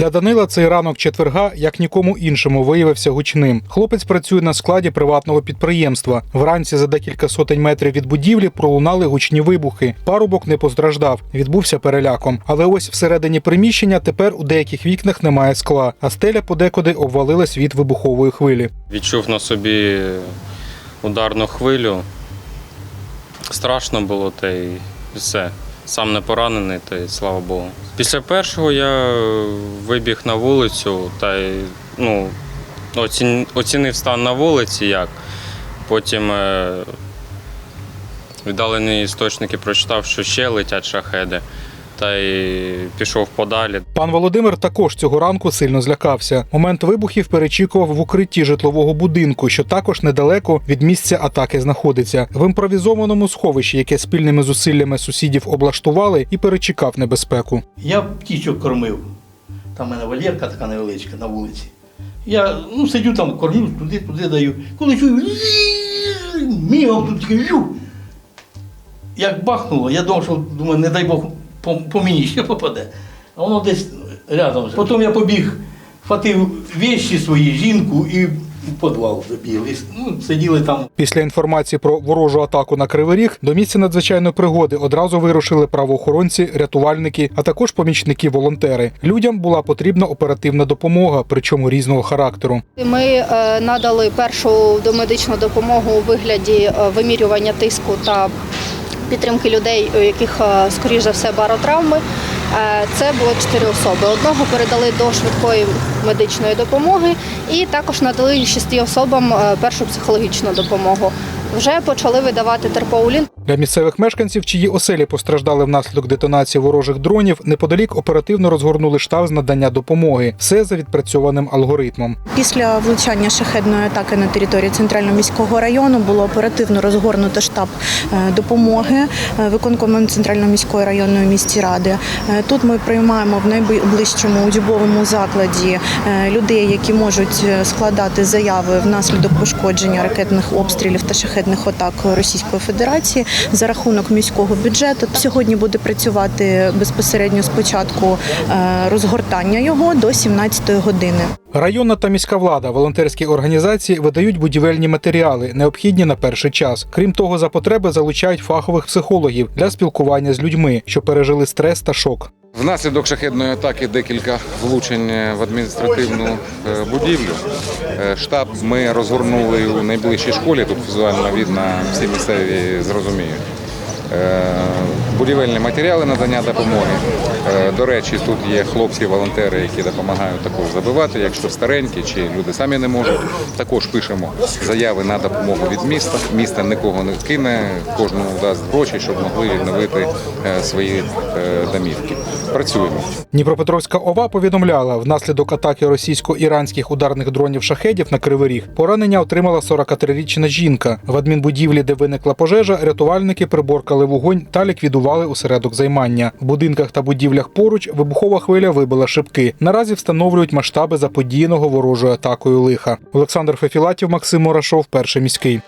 Для Данила цей ранок четверга, як нікому іншому, виявився гучним. Хлопець працює на складі приватного підприємства. Вранці за декілька сотень метрів від будівлі пролунали гучні вибухи. Парубок не постраждав, відбувся переляком. Але ось всередині приміщення тепер у деяких вікнах немає скла, а стеля подекуди обвалилась від вибухової хвилі. Відчув на собі ударну хвилю. Страшно було, та й все. Сам не поранений, та й слава Богу. Після першого я вибіг на вулицю та ну, оцінив стан на вулиці як. Потім е, віддалені істочники прочитав, що ще летять шахеди, та й пішов подалі. Пан Володимир також цього ранку сильно злякався. Момент вибухів перечікував в укритті житлового будинку, що також недалеко від місця атаки знаходиться. В імпровізованому сховищі, яке спільними зусиллями сусідів облаштували, і перечекав небезпеку. Я птічок кормив. Там в мене вольєрка така невеличка на вулиці. Я ну, сидю там, кормлю, туди, туди даю. Коли чую, мігом тут. Як бахнуло, я думав, що думаю, не дай Бог по, по мені ще попаде. А воно десь рядом. Потім я побіг, хватив вещі свої, жінку і в підвал забігли. Ну, сиділи там. Після інформації про ворожу атаку на Кривий Ріг до місця надзвичайної пригоди одразу вирушили правоохоронці, рятувальники, а також помічники-волонтери. Людям була потрібна оперативна допомога, причому різного характеру. Ми е, надали першу домедичну допомогу у вигляді е, вимірювання тиску та підтримки людей, у яких, е, скоріш за все, баротравми. Е, Це було чотири особи. Одного передали до швидкої медичної допомоги, і також надали шести особам е, першу психологічну допомогу. Вже почали видавати терпоулін. Для місцевих мешканців, чиї оселі постраждали внаслідок детонації ворожих дронів, неподалік оперативно розгорнули штаб з надання допомоги. Все за відпрацьованим алгоритмом. Після влучання шахедної атаки на території центрального міського району було оперативно розгорнуто штаб е, допомоги е, виконкомом центральної міської районної міської ради. Е, Тут ми приймаємо в найближчому учбовому закладі людей, які можуть складати заяви внаслідок пошкодження ракетних обстрілів та шахедних атак Російської Федерації за рахунок міського бюджету. Сьогодні буде працювати безпосередньо спочатку е, розгортання його до 17 години. Районна та міська влада, волонтерські організації видають будівельні матеріали, необхідні на перший час. Крім того, за потреби залучають фахових психологів для спілкування з людьми, що пережили стрес та шок. Внаслідок шахедної атаки декілька влучень в адміністративну е, будівлю. Е, Штаб ми розгорнули у найближчій школі. Тут візуально видно, всі місцеві зрозуміють. Е, Будівельні матеріали надання допомоги. Е, До речі, тут є хлопці-волонтери, які допомагають також забивати, якщо старенькі чи люди самі не можуть. Також пишемо заяви на допомогу від міста. Місто нікого не кине, кожному дасть гроші, щоб могли відновити е, свої домівки. Працюємо. Дніпропетровська ОВА повідомляла, внаслідок атаки російсько-іранських ударних дронів шахедів на Кривий Ріг поранення отримала 43-річна жінка. В адмінбудівлі, де виникла пожежа, рятувальники приборкали вогонь та ліквідували осередок займання. В будинках та будівлях поруч вибухова хвиля вибила шибки. Наразі встановлюють масштаби заподіяного ворожою атакою лиха. Олександр Фефілатів, Максим Мурашов, перший міський.